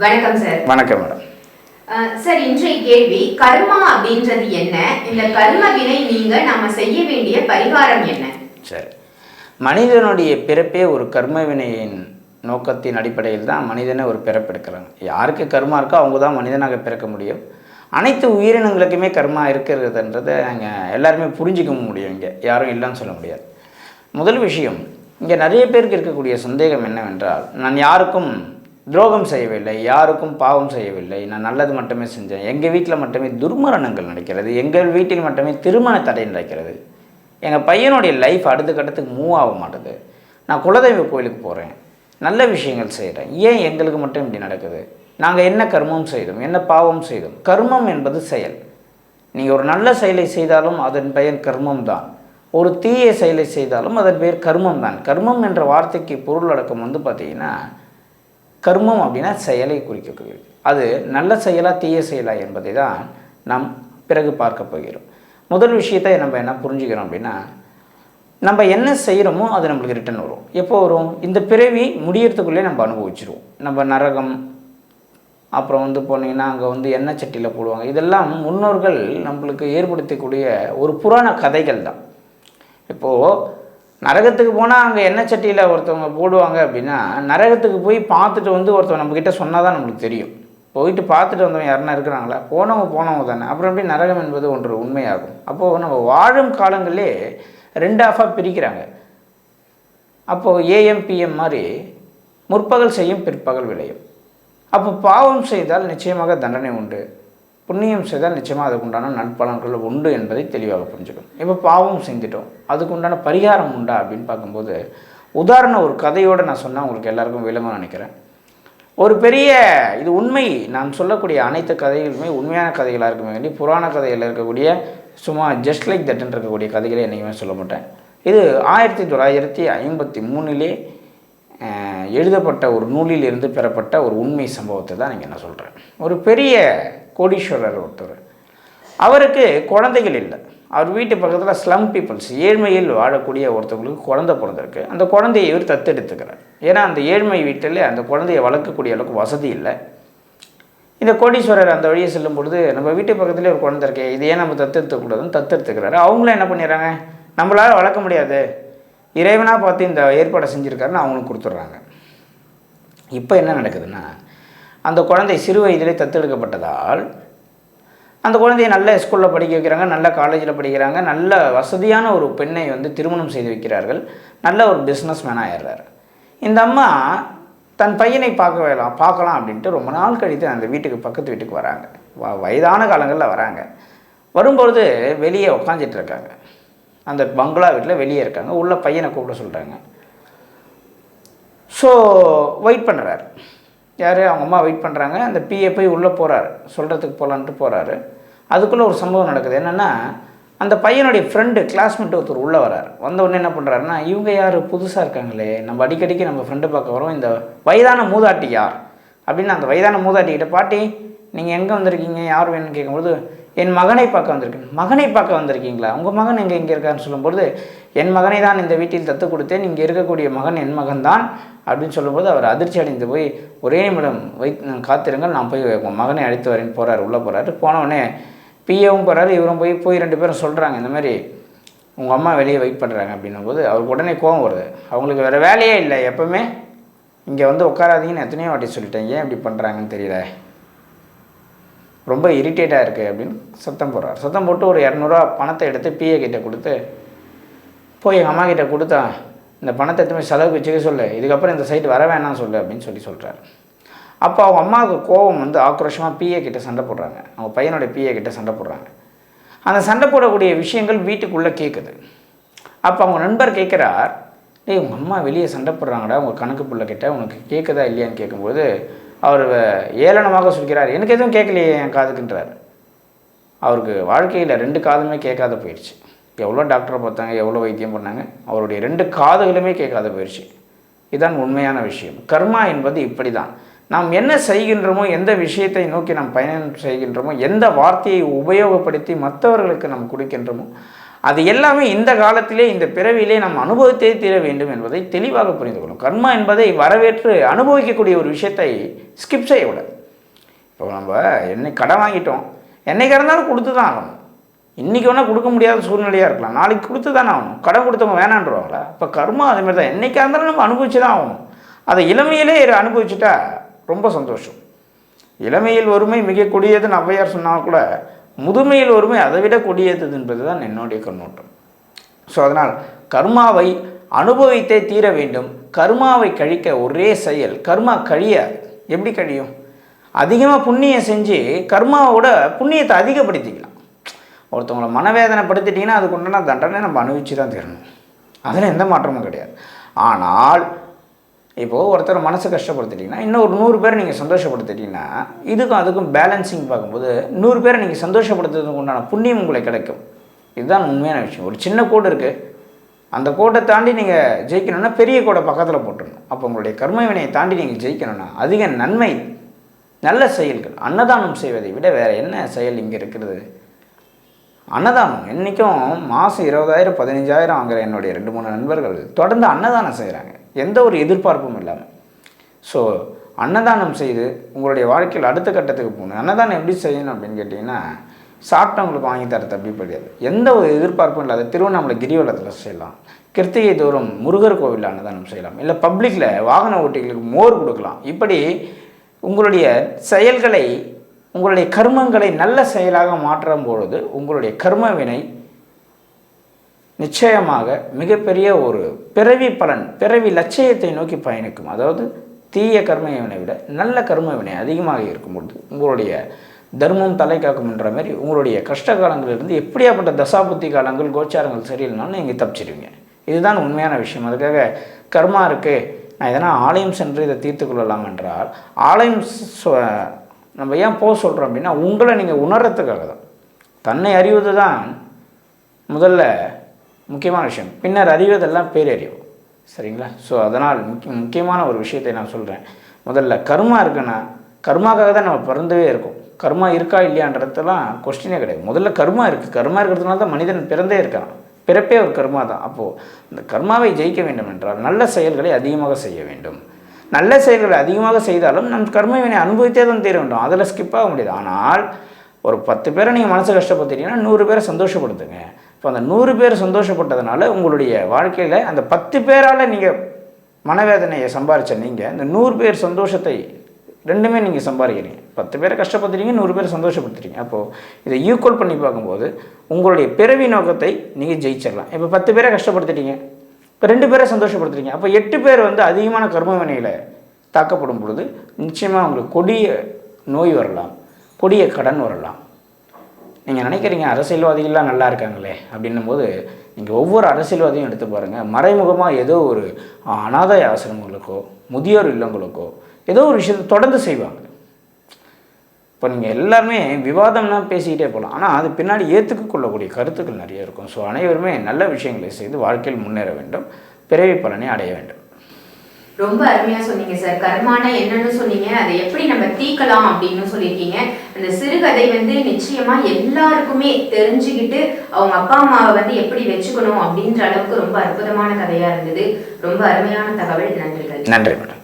வணக்கம் சார் வணக்கம் madam sir இன்றைய கேள்வி கர்மா அப்படின்றது என்ன? இந்த கர்ம வினை நீங்க நாம செய்ய வேண்டிய பரிகாரம் என்ன? சரி. மனிதனுடைய பிறப்பே ஒரு கர்ம வினையின் நோக்கத்தின் அடிப்படையில் தான் மனிதனை ஒரு பிறப்பெடுக்கிறாங்க யாருக்கு கர்மா இருக்கோ அவங்க தான் மனிதனாக பிறக்க முடியும். அனைத்து உயிரினங்களுக்குமே கர்மா இருக்கிறதுன்றதை நாங்கள் எல்லாருமே புரிஞ்சிக்க முடியும் இங்கே. யாரும் இல்லைன்னு சொல்ல முடியாது. முதல் விஷயம் இங்கே நிறைய பேருக்கு இருக்கக்கூடிய சந்தேகம் என்னவென்றால் நான் யாருக்கும் துரோகம் செய்யவில்லை யாருக்கும் பாவம் செய்யவில்லை. நான் நல்லது மட்டுமே செஞ்சேன். எங்கள் வீட்டில் மட்டுமே துர்மரணங்கள் நடக்கிறது. எங்கள் வீட்டில் மட்டுமே திருமண தடை நடக்கிறது. எங்கள் பையனுடைய லைஃப் அடுத்த கட்டத்துக்கு மூவ் ஆக மாட்டேது. நான் குலதெய்வ கோயிலுக்கு போகிறேன் நல்ல விஷயங்கள் செய்கிறேன் ஏன் எங்களுக்கு மட்டும் இப்படி நடக்குது? நாங்கள் என்ன கர்மம் செய்தோம்? என்ன பாவம் செய்தோம்? கர்மம் என்பது செயல். நீங்கள் ஒரு நல்ல செயலை செய்தாலும் அதன் பெயர் கர்மம் தான். ஒரு தீய செயலை செய்தாலும் அதன் பெயர் கர்மம் தான். கர்மம் என்ற வார்த்தைக்கு பொருள் அடக்கம் வந்து பார்த்தீங்கன்னா கர்மம் அப்படின்னா செயலை குறிக்கக்கூடியது. அது நல்ல செயலா தீய செயலா என்பதை தான் நாம் பிறகு பார்க்க போகிறோம். முதல் விஷயத்தை நம்ம என்ன புரிஞ்சுக்கிறோம் அப்படின்னா நம்ம என்ன செய்கிறோமோ அது நம்மளுக்கு ரிட்டர்ன் வரும். எப்போ வரும்? இந்த பிறவி முடியறதுக்குள்ளே நம்ம அனுபவிச்சிருவோம். நம்ம நரகம் அப்புறம் வந்து போனீங்கன்னா அங்கே வந்து எண்ணெய் சட்டியில் போடுவாங்க. இதெல்லாம் முன்னோர்கள் நம்மளுக்கு ஏற்படுத்தக்கூடிய ஒரு புராண கதைகள் தான். இப்போது நரகத்துக்கு போனால் அங்கே எண்ணெய் சட்டியில் ஒருத்தவங்க போடுவாங்க அப்படின்னா நரகத்துக்கு போய் பார்த்துட்டு வந்து ஒருத்தவங்க நம்மக்கிட்ட சொன்னால் தான் நம்மளுக்கு தெரியும். போயிட்டு பார்த்துட்டு வந்தவங்க யாருன்னா இருக்கிறாங்களா? போனவங்க போனவங்க தானே. அப்புறம் எப்படி நரகம் என்பது ஒன்று உண்மையாகும். அப்போது நம்ம வாழும் காலங்களே ரெண்டு ஆஃபாக பிரிக்கிறாங்க. அப்போது ஏஎம்பிஎம் மாதிரி முற்பகல் செய்யும் பிற்பகல் விளையும். அப்போ பாவம் செய்தால் நிச்சயமாக தண்டனை உண்டு. புண்ணியம் செய்தால் நிச்சயமாக அதுக்கு உண்டான உண்டு என்பதை தெளிவாக புரிஞ்சுக்கணும். இப்போ பாவம் செஞ்சிட்டோம். அதுக்கு உண்டான பரிகாரம் உண்டா அப்படின்னு பார்க்கும்போது உதாரண ஒரு கதையோடு நான் சொன்னால் உங்களுக்கு எல்லாருக்கும் விளங்க நினைக்கிறேன். ஒரு பெரிய இது உண்மை நான் சொல்லக்கூடிய அனைத்து கதைகளுமே உண்மையான கதைகளாக இருக்குமே வேண்டி புராண கதையில் இருக்கக்கூடிய சும்மா ஜஸ்ட் லைக் தட்டன் இருக்கக்கூடிய கதைகளை என்றைக்குமே சொல்ல மாட்டேன். இது ஆயிரத்தி தொள்ளாயிரத்தி ஐம்பத்தி மூணிலே எழுதப்பட்ட ஒரு நூலிலிருந்து பெறப்பட்ட ஒரு உண்மை சம்பவத்தை தான் நீங்கள் நான் சொல்கிறேன் ஒரு பெரிய கோடீஸ்வரர் ஒருத்தர். அவருக்கு குழந்தைகள் இல்லை. அவர் வீட்டு பக்கத்தில் ஸ்லம் பீப்புள்ஸ் ஏழ்மையில் வாழக்கூடிய ஒருத்தவங்களுக்கு குழந்தை பிறந்திருக்கு. அந்த குழந்தையை இவர் தத்தெடுத்துக்கிறார். ஏன்னா அந்த ஏழ்மை வீட்டில் அந்த குழந்தையை வளர்க்கக்கூடிய அளவுக்கு வசதி இல்லை. இந்த கோடீஸ்வரர் அந்த வழியை செல்லும் பொழுது நம்ம வீட்டு பக்கத்துலேயே ஒரு குழந்தை இருக்கே இதையே நம்ம தத்தெடுத்துக்கூடாதுன்னு தத்தெடுத்துக்கிறாரு. அவங்களும் என்ன பண்ணிடுறாங்க? நம்மளால் வளர்க்க முடியாது. இறைவனாக பார்த்து இந்த ஏற்பாடை செஞ்சுருக்காருன்னு அவங்களுக்கு கொடுத்துட்றாங்க. இப்போ என்ன நடக்குதுன்னா அந்த குழந்தை சிறு வயதிலே தத்தெடுக்கப்பட்டதால் அந்த குழந்தைய நல்ல ஸ்கூலில் படிக்க வைக்கிறாங்க நல்ல காலேஜில் படிக்கிறாங்க நல்ல வசதியான ஒரு பெண்ணை வந்து திருமணம் செய்து வைக்கிறார்கள் நல்ல ஒரு பிஸ்னஸ் மேனாக ஆயிடுறாரு. இந்த அம்மா தன் பையனை பார்க்க வேலாம் பார்க்கலாம் அப்படின்ட்டு ரொம்ப நாள் கழித்து அந்த வீட்டுக்கு பக்கத்து வீட்டுக்கு வராங்க. வ- வயதான காலங்களில் வராங்க. வரும்பொழுது வெளியே உக்காந்துட்டு இருக்காங்க. அந்த பங்களா வீட்டில் வெளியே இருக்காங்க. உள்ளே பையனை கூப்பிட சொல்கிறாங்க ஸோ வெயிட் பண்ணுறாரு யார்? அவங்க அம்மா வெயிட் பண்ணுறாங்க அந்த பிஏ போய் உள்ளே போகிறாரு சொல்கிறதுக்கு போகலான்ட்டு போகிறாரு அதுக்குள்ளே ஒரு சம்பவம் நடக்குது. என்னென்னா அந்த பையனுடைய ஃப்ரெண்டு கிளாஸ்மேட் ஒருத்தர் உள்ளே வரார். வந்த உடனே என்ன பண்ணுறாருன்னா இவங்க யார்? புதுசாக இருக்காங்களே. நம்ம அடிக்கடிக்கு நம்ம ஃப்ரெண்டு பார்க்க வரோம் இந்த வயதான மூதாட்டி யார்? அப்படின்னு அந்த வயதான மூதாட்டிக்கிட்ட பாட்டி நீங்கள் எங்கே வந்திருக்கீங்க? யார் வேணும்னு கேட்கும்போது என் மகனை பார்க்க வந்திருக்கேன். மகனை பார்க்க வந்திருக்கீங்களா? உங்கள் மகன் எங்கே எங்கே இருக்காருன்னு சொல்லும்போது என் மகனை தான் இந்த வீட்டில் தத்து கொடுத்தேன். இங்கே இருக்கக்கூடிய மகன் என் மகன் தான். அப்படின்னு சொல்லும்போது அவர் அதிர்ச்சி அடைந்து போய் ஒரே நிமிடம் வை காத்திருங்கள். நான் போய் உங்கள் மகனை அழைத்து வரேன். போகிறார் உள்ளே போகிறாரு போனவுடனே பிஏவும் போகிறாரு இவரும் போய் போய் ரெண்டு பேரும் சொல்கிறாங்க இந்த மாதிரி உங்கள் அம்மா வெளியே வெயிட் பண்ணுறாங்க அப்படின்னும் போது அவருக்கு உடனே கோவம் வருது. அவங்களுக்கு வேறு வேலையே இல்லை. எப்போவுமே இங்கே வந்து உட்காராதீங்கன்னு எத்தனையோ வாட்டி சொல்லிட்டேன். ஏன் இப்படி பண்ணுறாங்கன்னு தெரியல. ரொம்ப இரிட்டேட்டாக இருக்குது அப்படின்னு சத்தம் போடுறார். சத்தம் போட்டு ஒரு இரநூறுவா பணத்தை எடுத்து பிஏ கிட்டே கொடுத்து போய் எங்கள் அம்மா கிட்டே கொடுத்தா இந்த பணத்தை எடுத்து செலவு செலவுக்கு வச்சுக்க சொல்லு. இதுக்கப்புறம் இந்த சைட்டு வர வேணாம் சொல்லு அப்படின்னு சொல்லி சொல்கிறாரு அப்போ அவங்க அம்மாவுக்கு கோபம் வந்து ஆக்ரோஷமாக பிஏ கிட்டே சண்டை போடுறாங்க. அவங்க பையனோட பிஏ கிட்டே சண்டை போடுறாங்க. அந்த சண்டை போடக்கூடிய விஷயங்கள் வீட்டுக்குள்ளே கேட்குது அப்போ அவங்க நண்பர் கேட்குறார் டேய் உங்கள் அம்மா வெளியே சண்டை போடுறாங்கடா உங்கள் கணக்கு பிள்ளை கிட்ட உனக்கு கேட்குதா இல்லையான்னு கேட்கும்போது அவர் ஏளனமாக சொல்கிறார். எனக்கு எதுவும் கேட்கலையே என் காதுக்குன்றார். அவருக்கு வாழ்க்கையில் ரெண்டு காதுமே கேட்காத போயிடுச்சு. எவ்வளோ டாக்டரை பார்த்தாங்க எவ்வளோ வைத்தியம் பண்ணாங்க அவருடைய ரெண்டு காதுகளுமே கேட்காத போயிடுச்சு. இதுதான் உண்மையான விஷயம். கர்மா என்பது இப்படி தான் நாம் என்ன செய்கின்றோமோ எந்த விஷயத்தை நோக்கி நாம் பயணம் செய்கின்றோமோ எந்த வார்த்தையை உபயோகப்படுத்தி மற்றவர்களுக்கு நாம் கொடுக்கின்றோமோ அது எல்லாமே இந்த காலத்திலே இந்த பிறவியிலே நாம் அனுபவித்தே தீர வேண்டும் என்பதை தெளிவாக புரிந்து கொள்ளும். கர்மா என்பதை வரவேற்று அனுபவிக்கக்கூடிய ஒரு விஷயத்தை ஸ்கிப் செய்யக்கூடாது இப்போ நம்ம என்னை கடன் வாங்கிட்டோம். என்னைக்கு இருந்தாலும் கொடுத்து தான் ஆகணும். இன்றைக்கி வேணால் கொடுக்க முடியாத சூழ்நிலையாக இருக்கலாம். நாளைக்கு கொடுத்து தானே ஆகணும். கடன் கொடுத்தவங்க வேணான்றவாங்களா? இப்போ கர்மா அதுமாதிரி தான். என்றைக்காக இருந்தாலும் நம்ம அனுபவிச்சு தான் ஆகணும். அதை இளமையிலே அனுபவிச்சுட்டா ரொம்ப சந்தோஷம். இளமையில் ஒருமை மிக கொடியதுன்னு ஔவையார் சொன்னால் கூட முதுமையில் ஒருமை அதை விட கொடியது என்பது தான் என்னுடைய கண்ணோட்டம். ஸோ அதனால் கர்மாவை அனுபவித்தே தீர வேண்டும். கர்மாவை கழிக்க ஒரே செயல் கர்மா கழியாது. எப்படி கழியும்? அதிகமாக புண்ணியம் செஞ்சு கர்மாவோட புண்ணியத்தை அதிகப்படுத்திக்கலாம். ஒருத்தவங்களை மனவேதனைப்படுத்திட்டிங்கன்னா அதுக்கு உண்டான தண்டனை நம்ம அனுபவிச்சு தான் தீரணும். அதில் எந்த மாற்றமும் கிடையாது. ஆனால் இப்போது ஒருத்தர் மனசை கஷ்டப்படுத்திட்டீங்கன்னா இன்னும் ஒரு நூறு பேர் நீங்கள் சந்தோஷப்படுத்திட்டீங்கன்னா இதுக்கும் அதுக்கும் பேலன்சிங் பார்க்கும்போது நூறு பேரை நீங்கள் சந்தோஷப்படுத்துறதுக்கு உண்டான புண்ணியம் உங்களுக்கு கிடைக்கும். இதுதான் உண்மையான விஷயம். ஒரு சின்ன கோடு இருக்குது அந்த கோட்டை தாண்டி நீங்கள் ஜெயிக்கணும்னா பெரிய கோடை பக்கத்தில் போட்டுடணும். அப்போ உங்களுடைய கர்ம வினையை தாண்டி நீங்கள் ஜெயிக்கணும்னா அதிக நன்மை நல்ல செயல்கள் அன்னதானம் செய்வதை விட வேறு என்ன செயல் இங்கே இருக்கிறது அன்னதானம். என்றைக்கும் மாதம் இருபதாயிரம் பதினஞ்சாயிரம் வாங்குற என்னுடைய ரெண்டு மூணு நண்பர்கள் தொடர்ந்து அன்னதானம் செய்கிறாங்க எந்த ஒரு எதிர்பார்ப்பும் இல்லாமல் ஸோ அன்னதானம் செய்து உங்களுடைய வாழ்க்கையில் அடுத்த கட்டத்துக்கு போகணும். அன்னதானம் எப்படி செய்யணும் அப்படின்னு கேட்டிங்கன்னா சாப்பிட்டவங்களுக்கு வாங்கி தரது அப்படி கிடையாது. எந்த ஒரு எதிர்பார்ப்பும் இல்லாத திருவண்ணாமலை கிரிவலத்தில் செய்யலாம். கிருத்திகை தோறும் முருகர் கோவிலில் அன்னதானம் செய்யலாம். இல்லை பப்ளிக்கில் வாகன ஓட்டிகளுக்கு மோர் கொடுக்கலாம். இப்படி உங்களுடைய செயல்களை உங்களுடைய கர்மங்களை நல்ல செயலாக மாற்றும் பொழுது உங்களுடைய கர்ம வினை நிச்சயமாக மிகப்பெரிய ஒரு பிறவி பலன் பிறவி லட்சியத்தை நோக்கி பயணிக்கும். அதாவது தீய கர்ம வினை விட நல்ல கர்ம வினை அதிகமாக இருக்கும் பொழுது உங்களுடைய தர்மம் தலை காக்கும்ன்ற மாதிரி உங்களுடைய கஷ்ட காலங்களிலிருந்து எப்படியாப்பட்ட தசாபுத்தி காலங்கள் கோச்சாரங்கள் சரியில்லைனாலும் நீங்கள் தப்பிச்சிடுவீங்க இதுதான் உண்மையான விஷயம். அதுக்காக கர்மா இருக்குது நான் எதனா ஆலயம் சென்று இதை தீர்த்து கொள்ளலாம் என்றால் ஆலயம் சொ- நம்ம ஏன் போக சொல்கிறோம் அப்படின்னா உங்களை நீங்கள் உணர்றதுக்காக தான். தன்னை அறிவது தான் முதல்ல முக்கியமான விஷயம். பின்னர் அறிவதெல்லாம் பேரறிவு. சரிங்களா? ஸோ அதனால் முக்கிய முக்கியமான ஒரு விஷயத்தை நான் சொல்கிறேன் முதல்ல கர்மா இருக்குன்னா கர்மாக்காக தான் நம்ம பிறந்தவே இருக்கோம். கர்மா இருக்கா இல்லையான்றதெல்லாம் கொஸ்டினே கிடையாது. முதல்ல கர்மா இருக்குது கர்மா இருக்கிறதுனால தான் மனிதன் பிறந்தே இருக்கான். பிறப்பே ஒரு கர்மா தான். அப்போது இந்த கர்மாவை ஜெயிக்க வேண்டும் என்றால் நல்ல செயல்களை அதிகமாக செய்ய வேண்டும். நல்ல செயல்களை அதிகமாக செய்தாலும் நம் கர்மவினை அனுபவித்தே தான் தீர வேண்டும். அதில் ஸ்கிப் ஆக முடியாது. ஆனால் ஒரு பத்து பேரை நீங்கள் மனசை கஷ்டப்படுத்திட்டீங்கன்னா நூறு பேரை சந்தோஷப்படுத்துங்க. இப்போ அந்த நூறு பேர் சந்தோஷப்பட்டதுனால உங்களுடைய வாழ்க்கையில் அந்த பத்து பேரால் நீங்கள் மனவேதனையை சம்பாரித்த நீங்கள் இந்த நூறு பேர் சந்தோஷத்தை ரெண்டுமே நீங்கள் சம்பாதிக்கிறீங்க. பத்து பேரை கஷ்டப்படுத்துறீங்க நூறு பேரை சந்தோஷப்படுத்துறீங்க. அப்போது இதை ஈக்குவல் பண்ணி பார்க்கும்போது உங்களுடைய பிறவி நோக்கத்தை நீங்கள் ஜெயிச்சிடலாம். இப்போ பத்து பேரை கஷ்டப்படுத்திட்டீங்க. இப்போ ரெண்டு பேரை சந்தோஷப்படுத்துறீங்க. அப்போ எட்டு பேர் வந்து அதிகமான கர்ம வினையில் தாக்கப்படும் பொழுது நிச்சயமாக உங்களுக்கு கொடிய நோய் வரலாம். கொடிய கடன் வரலாம். நீங்கள் நினைக்கிறீங்க அரசியல்வாதிகள்லாம் நல்லா இருக்காங்களே அப்படின்னும் போது நீங்கள் ஒவ்வொரு அரசியல்வாதியும் எடுத்து பாருங்கள் மறைமுகமாக ஏதோ ஒரு அனாதை ஆசிரமங்களுக்கோ முதியோர் இல்லங்களுக்கோ ஏதோ ஒரு விஷயத்தை தொடர்ந்து செய்வாங்க. இப்போ நீங்கள் எல்லாருமே விவாதம்னா பேசிக்கிட்டே போகலாம். ஆனால் அது பின்னாடி ஏற்றுக்க கொள்ளக்கூடிய கருத்துக்கள் நிறைய இருக்கும். ஸோ அனைவருமே நல்ல விஷயங்களை செய்து வாழ்க்கையில் முன்னேற வேண்டும். பிறவி பலனை அடைய வேண்டும். ரொம்ப அருமையா சொன்னீங்க சார் கர்மானா என்னன்னு சொன்னீங்க. அதை எப்படி நம்ம தீக்கலாம் அப்படின்னு சொல்லியிருக்கீங்க. அந்த சிறுகதை வந்து நிச்சயமா எல்லாருக்குமே தெரிஞ்சுக்கிட்டு அவங்க அப்பா அம்மாவை வந்து எப்படி வச்சுக்கணும் அப்படின்ற அளவுக்கு ரொம்ப அற்புதமான கதையா இருந்தது. ரொம்ப அருமையான தகவல். நன்றிகள். நன்றி மேடம்